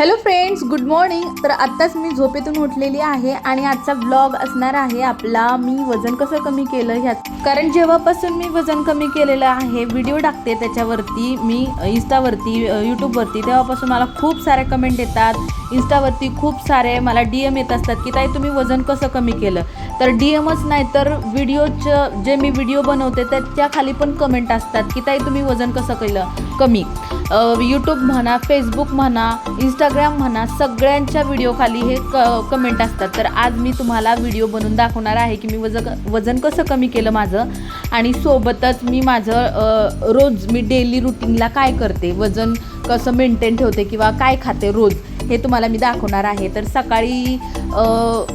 Hello friends good morning तर आत्ताच मी झोपेतून उठलेली आहे आणि आजचा ब्लॉग असणार आहे आपला. मी वजन कसं कमी केलं ह्यात कारण जेव्हापासून मी वजन कमी केलेलं आहे व्हिडिओ टाकते त्याच्यावरती. मी इन्स्टावरती यूट्यूबवरती तेव्हापासून मला खूप सारे कमेंट येतात. इन्स्टावरती खूप सारे मला डी एम येत असतात की ताई तुम्ही वजन कसं कमी केलं? तर डी एमच नाही तर व्हिडिओचं जे मी व्हिडिओ बनवते त्याच्याखाली पण कमेंट असतात की ताई तुम्ही वजन कसं केलं? कमी. यूट्यूब म्हणा फेसबुक म्हणा इंस्टाग्राम म्हणा सगळ्यांच्या व्हिडिओखाली हे क कमेंट असतात. तर आज मी तुम्हाला व्हिडिओ बनवून दाखवणार आहे की मी वजन वजन कसं कमी केलं माझं आणि सोबतच मी माझं रोज मी डेली रुटीनला काय करते? वजन कसं मेंटेन ठेवते किंवा काय खाते रोज? हे तुम्हाला मी दाखवणार आहे. तर सकाळी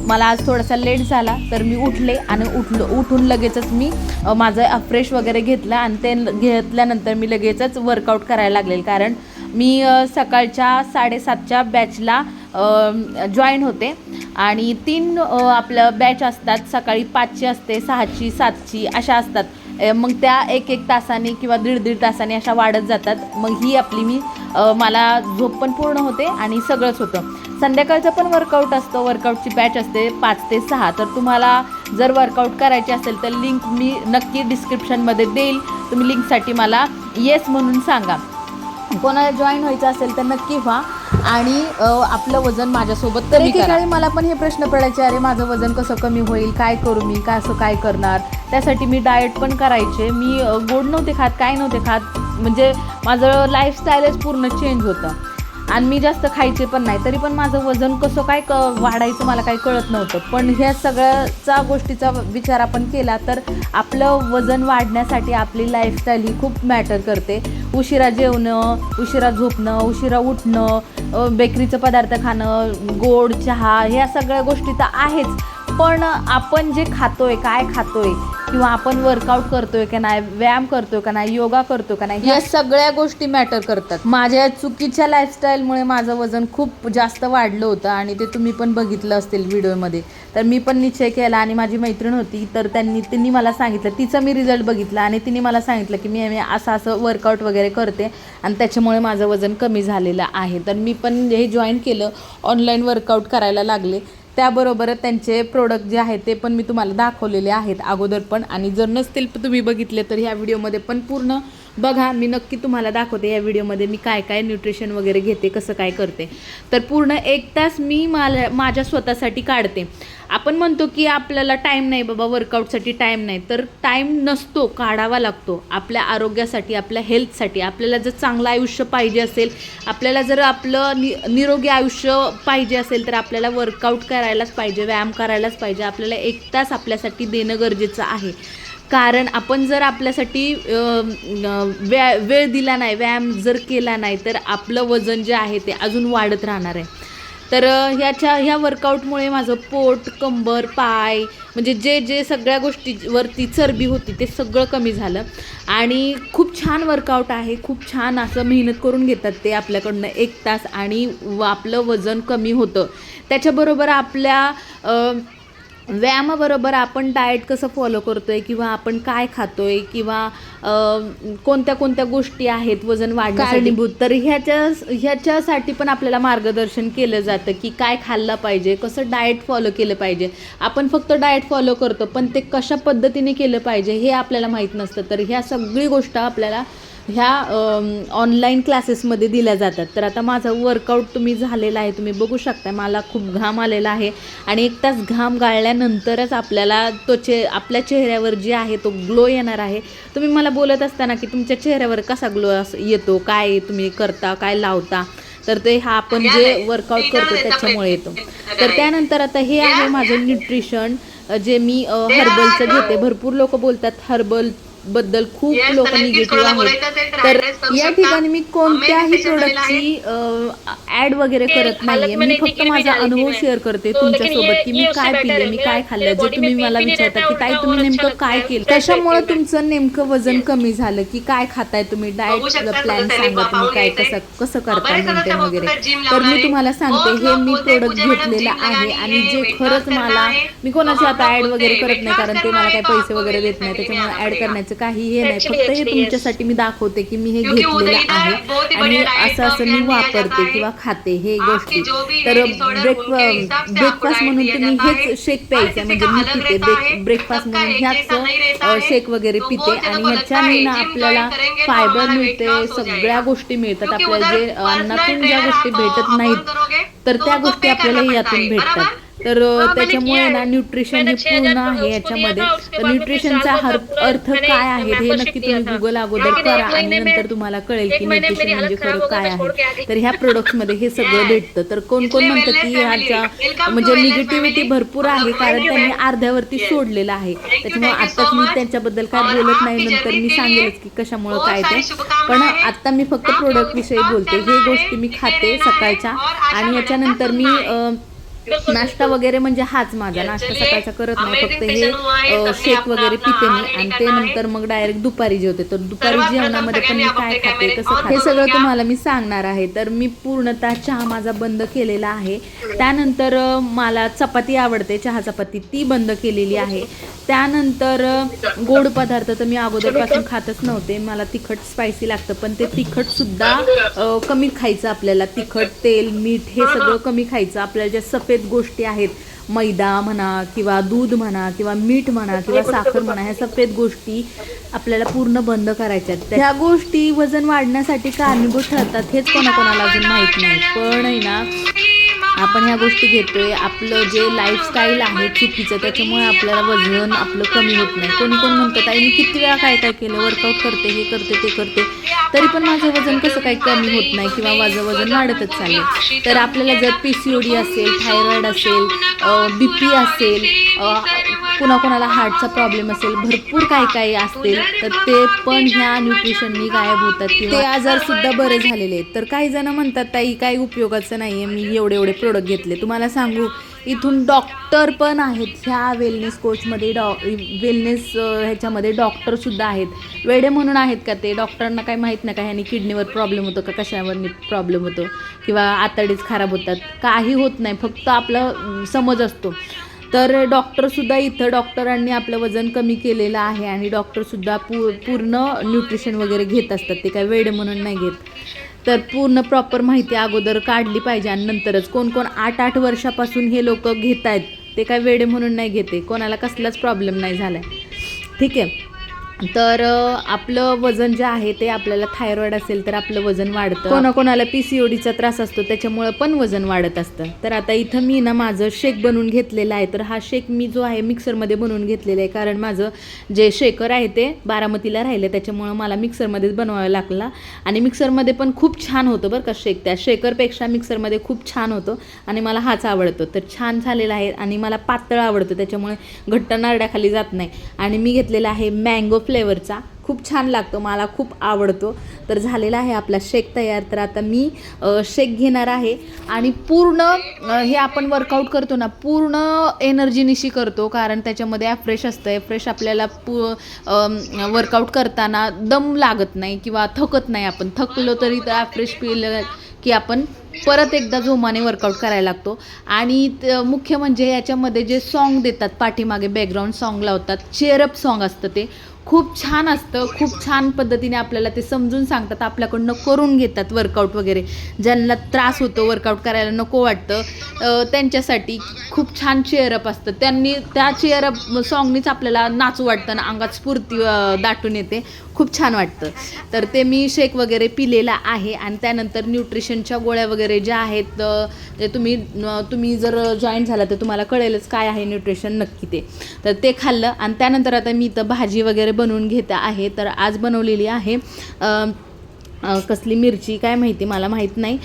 मला आज थोडासा लेट झाला तर मी उठले आणि उठलो उठून लगेचच मी माझं फ्रेश वगैरे घेतलं आणि ते घेतल्यानंतर मी लगेचच वर्कआउट करायला लागले कारण मी सकाळच्या साडेसातच्या बॅचला जॉईन होते आणि तीन आपलं बॅच असतात. सकाळी पाचची असते सहाची सातची अशा असतात. मग त्या एक एक तासाने किंवा दीड दीड तासाने अशा वाढत जातात. मग ही आपली मी मला झोप पण पूर्ण होते आणि सगळंच होतं. संध्याकाळचं पण वर्कआउट असतं. वर्कआउटची बॅच असते पाच ते सहा. तर तुम्हाला जर वर्कआउट करायचे असेल तर लिंक मी नक्की डिस्क्रिप्शनमध्ये देईल. तुम्ही लिंकसाठी मला येस म्हणून सांगा. कोणाला जॉईन व्हायचं असेल तर नक्की व्हा आणि आपलं वजन माझ्यासोबत कमी करा. मला पण हे प्रश्न पडायचे अरे माझं वजन कसं कमी होईल? काय करू मी? काय असं काय करणार? त्यासाठी मी डाएट पण करायचे. मी गोड नव्हते खात काय नव्हते खात. म्हणजे माझं लाईफस्टाईलच पूर्ण चेंज होतं. आणि मी जास्त खायचे पण नाही. तरी पण माझं वजन कसं काय क वाढायचं मला काही कळत नव्हतं. पण ह्या सगळ्याचा गोष्टीचा विचार आपण केला तर आपलं वजन वाढण्यासाठी आपली लाईफस्टाईल ही खूप मॅटर करते. उशिरा जेवणं उशिरा झोपणं उशिरा उठणं बेकरीचं पदार्थ खाणं गोड चहा ह्या सगळ्या गोष्टी तर आहेच. पण आपण जे खातोय काय खातोय किंवा आपण वर्कआउट करतोय का नाही व्यायाम करतोय का नाही योगा करतोय का नाही या सगळ्या गोष्टी मॅटर करतात. माझ्या चुकीच्या लाईफस्टाईलमुळे माझं वजन खूप जास्त वाढलं होतं आणि ते तुम्ही पण बघितलं असतील व्हिडिओमध्ये. तर मी पण निश्चय केला आणि माझी मैत्रीण होती तर त्यांनी त्यांनी मला सांगितलं तिचा मी रिझल्ट बघितला आणि तिने मला सांगितलं की मी मी असं असं वर्कआउट वगैरे करते आणि त्याच्यामुळे माझं वजन कमी झालेलं आहे. तर मी पण हे जॉईन केलं ऑनलाईन वर्कआउट करायला लागले. त्याबरोबर त्यांचे प्रोडक्ट जे आहेत ते पण मी तुम्हाला दाखवलेले आहेत अगोदर पण. आणि जर नसतील तुम्ही बघितले तर ह्या व्हिडिओमध्ये पण पूर्ण बघा मी नक्की तुम्हाला दाखवते या व्हिडिओमध्ये मी काय काय न्यूट्रिशन वगैरे घेते कसं काय करते. तर पूर्ण एक तास मी मला माझ्या स्वतःसाठी काढते. आपण म्हणतो की आपल्याला टाईम नाही बाबा वर्कआउटसाठी टाईम नाही. तर टाईम नसतो काढावा लागतो. आपल्या आरोग्यासाठी आपल्या हेल्थसाठी आपल्याला जर चांगलं आयुष्य पाहिजे असेल आपल्याला जर आपलं नि निरोगी आयुष्य पाहिजे असेल तर आपल्याला वर्कआउट करायलाच पाहिजे व्यायाम करायलाच पाहिजे. आपल्याला एक तास आपल्यासाठी देणं गरजेचं आहे. कारण आपण जर आपल्यासाठी व्या वेळ दिला नाही व्यायाम जर केला नाही तर आपलं वजन जे आहे ते अजून वाढत राहणार आहे. तर ह्याच्या ह्या वर्कआउटमुळे माझं पोट कंबर पाय म्हणजे जे जे सगळ्या गोष्टीवरती चरबी होती ते सगळं कमी झालं. आणि खूप छान वर्कआउट आहे खूप छान असं मेहनत करून घेतात ते आपल्याकडनं एक तास आणि व आपलं वजन कमी होतं. त्याच्याबरोबर आपल्या व्यायामाबरोबर आपण डाएट कसं फॉलो करतोय किंवा आपण काय खातोय किंवा अं, कोणत्या कोणत्या गोष्टी आहेत वजन वाढण्यासाठी? तर ह्याच्या ह्याच्यासाठी पण आपल्याला मार्गदर्शन केलं जातं की काय खाल्लं पाहिजे कसं डाएट फॉलो केलं पाहिजे. आपण फक्त डाएट फॉलो करतो पण ते कशा पद्धतीने केलं पाहिजे हे आपल्याला माहीत नसतं. तर ह्या सगळी गोष्ट आपल्याला ह्या ऑनलाईन क्लासेसमध्ये दिल्या जातात. तर आता माझं वर्कआउट तुम्ही झालेलं आहे तुम्ही बघू शकता मला खूप घाम आलेला आहे. आणि एक तास घाम गाळल्यानंतरच आपल्याला तो चे आपल्या चेहऱ्यावर जे आहे तो ग्लो येणार आहे. तुम्ही मला बोलत असताना की तुमच्या चेहऱ्यावर कसा ग्लो येतो काय तुम्ही करता काय लावता? तर ते हा आपण जे वर्कआउट करतो त्याच्यामुळे येतो. तर त्यानंतर आता हे आहे माझं न्यूट्रिशन जे मी हर्बलचं घेते. भरपूर लोक बोलतात हर्बल बद्दल खूप लोक निगेटिव्ह आहेत. तर या ठिकाणी मी कोणत्याही प्रोडक्टची ऍड वगैरे करत नाहीये. मी फक्त माझा अनुभव शेअर करते तुमच्यासोबत की मी काय पिले मी काय खाल्लं जे तुम्ही मला विचारता की ताई तुम्ही नेमकं काय केलं कशामुळे तुमचं नेमकं वजन कमी झालं? की काय खाताय तुम्ही? डाएट प्लॅन सांगा तुम्ही काय कसं कसं करताय मेंटेन वगैरे? तर मी तुम्हाला सांगते हे मी प्रोडक्ट घेतलेलं आहे आणि जे खरंच मला मी कोणाची आता ऍड वगैरे करत नाही कारण ते मला काही पैसे वगैरे देत नाही त्याच्यामुळे ऍड करण्याचं काही हे नाही फक्त हे. तुमच्यासाठी मी दाखवते की मी हे घेतलेलं आहे आणि असं असं मी वापरते. किंवा खाते हे गोष्टी तर ब्रेक ब्रेकफास्ट म्हणून तुम्ही है. हेच शेक प्यायचं म्हणजे मी पिते ब्रेकफास्ट म्हणून ह्याच. शेक वगैरे पिते आणि ह्याच्याने ना आपल्याला फायबर मिळते हो सगळ्या. गोष्टी मिळतात आपल्याला जे अन्नातून ज्या गोष्टी भेटत नाहीत तर त्या गोष्टी आपल्याला यातून भेटतात? तर मैंने त्याच्यामुळे ना. न्यूट्रिशन हे छह पूर्ण आहे दिया याच्यामध्ये तर न्यूट्रिशनचा अर्थ काय आहे हे नक्की तुम्ही. गुगल अगोदर करा आणि नंतर तुम्हाला कळेल की न्यूट्रिशन म्हणजे खरं काय आहे. तर ह्या प्रोडक्ट्समध्ये हे सगळं. भेटतं तर कोण कोण म्हणतं की ह्याच्या म्हणजे निगेटिव्हिटी. भरपूर आहे कारण त्यांनी. अर्ध्यावरती. सोडलेलं आहे त्याच्यामुळे so मी. त्यांच्याबद्दल काय बोलत नाही नंतर मी सांगेलच की कशामुळे काय ते पण हैं. आता मी फक्त आप प्रोडक्ट लोग विषयी काम बोलते हे गोष्टी मी खाते सकाळच्या आणि याच्यानंतर मी नाश्ता वगैरे म्हणजे हाच माझा नाश्ता सकाळचा करत नाही फक्त हे शेक वगैरे पिते मी आणि ते. नंतर मग डायरेक्ट दुपारी जेवते तर दुपारी जेवणामध्ये पण मी काय खाते कसं खाते हे सगळं. तुम्हाला मी सांगणार आहे तर मी पूर्णतः चहा माझा बंद केलेला आहे त्यानंतर मला चपाती आवडते चहा चपाती ती बंद केलेली आहे त्यानंतर गोड पदार्थ तर मी अगोदरपासून खातच नव्हते मला तिखट स्पायसी लागतं पण ते तिखट सुद्धा कमी खायचं आपल्याला तिखट तेल मीठ हे सगळं कमी खायचं आपल्याला ज्या सफेद गोष्टी आहेत. मैदा म्हणा किंवा दूध म्हणा किंवा मीठ म्हणा किंवा साखर म्हणा ह्या सफेद गोष्टी आपल्याला पूर्ण बंद करायच्या आहेत. ह्या गोष्टी वजन वाढण्यासाठी कारणीभूत ठरतात हेच कोणाकोणाला अजून माहीत नाही. पण आहे ना आपण ह्या गोष्टी घेतोय आपलं जे लाईफस्टाईल आहे चुकीचं त्याच्यामुळे आपल्याला वजन आपलं कमी होत नाही. कोणी कोण म्हणतात आई मी किती वेळा काय काय केलं? वर्कआउट करते हे करते ते करते. तरी पण माझं वजन कसं काही कमी होत नाही किंवा माझं वजन वाढतच चाललं तर आपल्याला जर पी सी ओ डी असेल थायरॉईड असेल बी पी असेल कुणाकुणाला हार्टचा प्रॉब्लेम असेल भरपूर काय काय असतील तर ते पण ह्या न्यूट्रिशननी गायब होतात ते आजार सुद्धा बरे झालेले आहेत. तर काही जण म्हणतात ताई काही उपयोगाचं नाही आहे मी एवढे एवढे प्रोडक्ट घेतले. तुम्हाला सांगू इथून डॉक्टर पण आहेत. ह्या वेलनेस कोचमध्ये डॉ वेलनेस ह्याच्यामध्ये डॉक्टरसुद्धा आहेत. वेडे म्हणून आहेत का ते? डॉक्टरांना काही माहीत नाही का ह्यानी किडनीवर प्रॉब्लेम होतो का? कशावर प्रॉब्लेम होतो? किंवा आतडीच खराब होतात? काही होत नाही. फक्त आपलं समज असतो. तर डॉक्टरसुद्धा इथं डॉक्टरांनी आपलं वजन कमी केलेलं आहे आणि डॉक्टरसुद्धा पू पूर्ण न्यूट्रिशन वगैरे घेत असतात. ते काय वेड म्हणून नाही घेत. तर पूर्ण प्रॉपर माहिती अगोदर काढली पाहिजे आणि नंतरच कोण कोण आठ आठ वर्षापासून हे लोक घेत आहेत ते काय वेडे म्हणून नाही घेते कोणाला कसलाच प्रॉब्लेम नाही झाला आहे ठीक आहे? तर आपलं वजन जे आहे ते आपल्याला थायरॉइड असेल तर आपलं वजन वाढतं. कोणाकोणाला पी सी ओ डीचा त्रास असतो त्याच्यामुळं पण वजन वाढत असतं. तर आता इथं मी ना माझं शेक बनवून घेतलेलं आहे. तर हा शेक मी जो आहे मिक्सरमध्ये बनवून घेतलेला आहे. कारण माझं जे शेकर आहे ते बारामतीला राहिलं त्याच्यामुळं मला मिक्सरमध्येच बनवावं लागला. आणि मिक्सरमध्ये पण खूप छान होतं बरं का शेक. त्या शेकरपेक्षा मिक्सरमध्ये खूप छान होतं आणि मला हाच आवडतो. तर छान झालेला आहे आणि मला पातळ आवडतं त्याच्यामुळे घट्ट नारड्याखाली जात नाही. आणि मी घेतलेला आहे मँगो फ्लेवरचा खूप छान लागतो मला खूप आवडतो. तर झालेला आहे आपला शेक तयार. तर आता मी शेक घेणार आहे आणि पूर्ण हे आपण वर्कआउट करतो ना पूर्ण एनर्जीनिशी करतो कारण त्याच्यामध्ये फ्रेश असतं फ्रेश आपल्याला पू वर्कआउट करताना दम लागत नाही किंवा थकत नाही आपण. थकलो तरी तर फ्रेश पिलं की आपण परत एकदा जोमाने वर्कआउट करायला लागतो. आणि मुख्य म्हणजे याच्यामध्ये जे सॉन्ग देतात पाठीमागे बॅकग्राऊंड सॉन्ग लावतात चेअरअप सॉन्ग असतं ते. खूप छान असतं खूप छान पद्धतीने आपल्याला ते समजून सांगतात आपल्याकडनं करून घेतात वर्कआउट वगैरे. ज्यांना त्रास होतो वर्कआउट करायला नको वाटतं त्यांच्यासाठी खूप छान चेअरअप असतं. त्यांनी त्या चेअरअप सॉन्गनीच आपल्याला नाचू वाटतं आणि अंगात स्फूर्ती दाटून येते. खूप छान वाटतं. तर ते मी शेक वगैरे पिलेला आहे आणि त्यानंतर न्यूट्रिशनच्या गोळ्या वगैरे ज्या आहेत ते तुम्ही तुम्ही जर जॉईन झाला तर तुम्हाला कळेलच काय आहे न्यूट्रिशन नक्की ते. तर ते खाल्लं आणि त्यानंतर आता मी इथं भाजी वगैरे बनवून घेत आहे. तर आज बनवलेली आहे कसली मिरची काय माहिती मला माहीत नाही.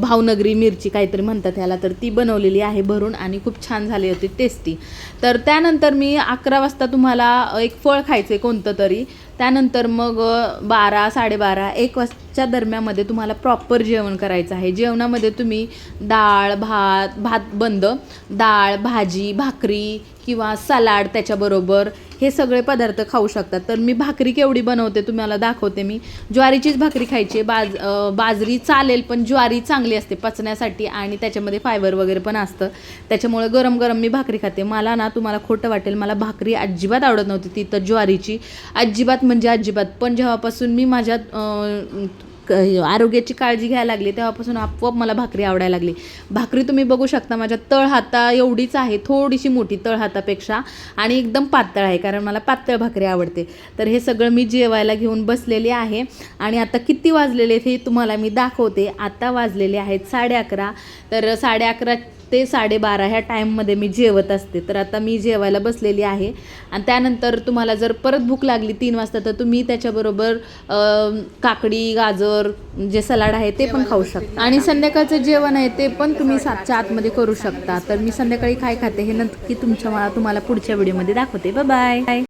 भावनगरी मिरची काहीतरी म्हणतात ह्याला तर ती बनवलेली आहे भरून आणि खूप छान झाली होती टेस्टी तर त्यानंतर मी अकरा वाजता तुम्हाला एक फळ खायचं आहे कोणतं तरी. त्यानंतर मग बारा साडेबारा एक वाजच्या दरम्यामध्ये तुम्हाला प्रॉपर जेवण करायचं आहे. जेवणामध्ये तुम्ही डाळ भात भात बंद. डाळ भाजी भाकरी किंवा सलाड त्याच्याबरोबर हे सगळे पदार्थ खाऊ शकतात. तर मी भाकरी केवढी बनवते तुम्हाला दाखवते मी. ज्वारीचीच भाकरी खायची बाज बाजरी चालेल पण ज्वारी चांगली असते पचण्यासाठी आणि त्याच्यामध्ये फायबर वगैरे पण असतं. त्याच्यामुळे गरम गरम मी भाकरी खाते. मला ना तुम्हाला खोटं वाटेल मला भाकरी अजिबात आवडत नव्हती. ती तर ज्वारीची. अजिबात म्हणजे अजिबात. पण जेव्हापासून मी माझ्या आरोग्याची काळजी घ्यायला लागली तेव्हापासून आपोआप मला भाकरी आवडायला लागली. भाकरी तुम्ही बघू शकता माझ्या तळहाता एवढीच आहे थोडीशी मोठी तळहातापेक्षा आणि एकदम पातळ आहे कारण मला पातळ भाकरी आवडते. तर हे सगळं मी जेवायला घेऊन बसलेली आहे आणि आता किती वाजलेले आहेत हे तुम्हाला मी दाखवते. आता वाजलेले आहेत साडे अकरा. तर साडे अकरा ते साडेबारा ह्या टाईममध्ये मी जेवत असते. तर आता मी जेवायला बसलेली आहे. आणि त्यानंतर तुम्हाला जर परत भूक लागली तीन वाजता तर तुम्ही त्याच्याबरोबर काकडी गाजर जे सलाड आहे ते पण खाऊ शकता. आणि संध्याकाळचं जेवण आहे ते पण तुम्ही सातच्या आतमध्ये करू शकता. तर मी संध्याकाळी काय खाते. हे नक्की तुमच्या मला तुम्हाला पुढच्या व्हिडिओमध्ये दाखवते. Bye bye